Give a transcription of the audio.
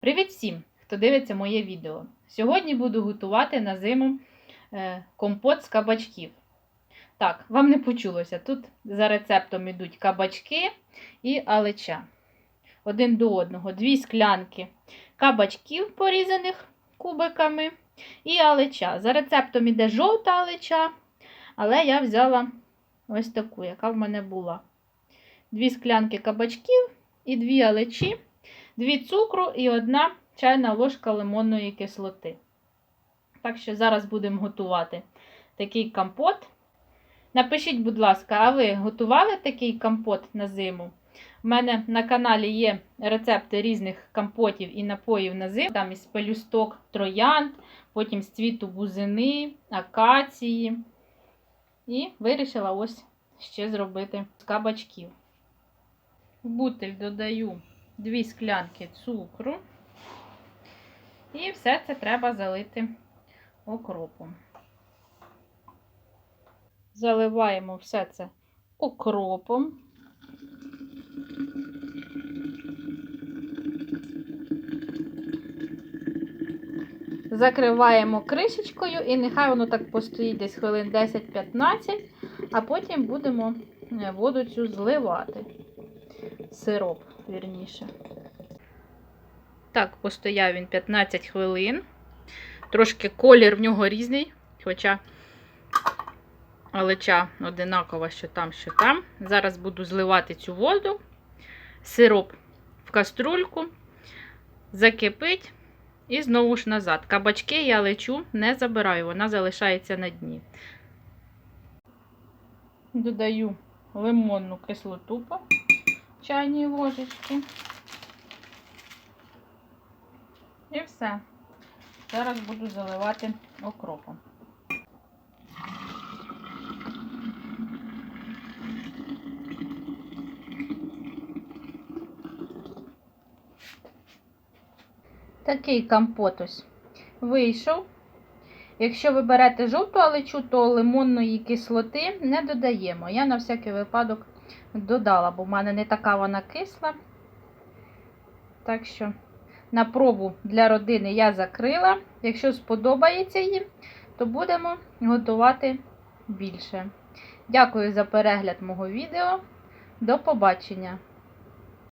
Привіт всім, хто дивиться моє відео. Сьогодні буду готувати на зиму е, компот з кабачків. Так, вам не почулося. Тут за рецептом йдуть кабачки і алеча. Один до одного. Дві склянки кабачків, порізаних кубиками, і алеча. За рецептом іде жовта алеча, але я взяла ось таку, яка в мене була. Дві склянки кабачків і дві алечі. 2 цукру і 1 чайна ложка лимонної кислоти. Так що зараз будемо готувати такий компот. Напишіть, будь ласка, а ви готували такий компот на зиму? У мене на каналі є рецепти різних компотів і напоїв на зиму. Там із пелюсток троянд, потім з цвіту бузини, акації. І вирішила ось ще зробити з кабачків. В бутиль додаю 2 склянки цукру. І все це треба залити окропом. Заливаємо все це окропом. Закриваємо кришечкою і нехай воно так постоїть десь хвилин 10-15, а потім будемо воду цю зливати. Сироп, вірніше. Так, постояв він 15 хвилин. Трошки колір в нього різний, хоча алеча одинакова, що там, що там. Зараз буду зливати цю воду, сироп в каструльку, закипить і знову ж назад. Кабачки я лечу не забираю, вона залишається на дні. Додаю лимонну кислоту чайній ложечки. І все. Зараз буду заливати окропом. Такий компот ось вийшов. Якщо ви берете жовту алечу, то лимонної кислоти не додаємо. Я на всякий випадок додала, бо в мене не така вона кисла. Так що на пробу для родини я закрила. Якщо сподобається їм, то будемо готувати більше. Дякую за перегляд мого відео. До побачення!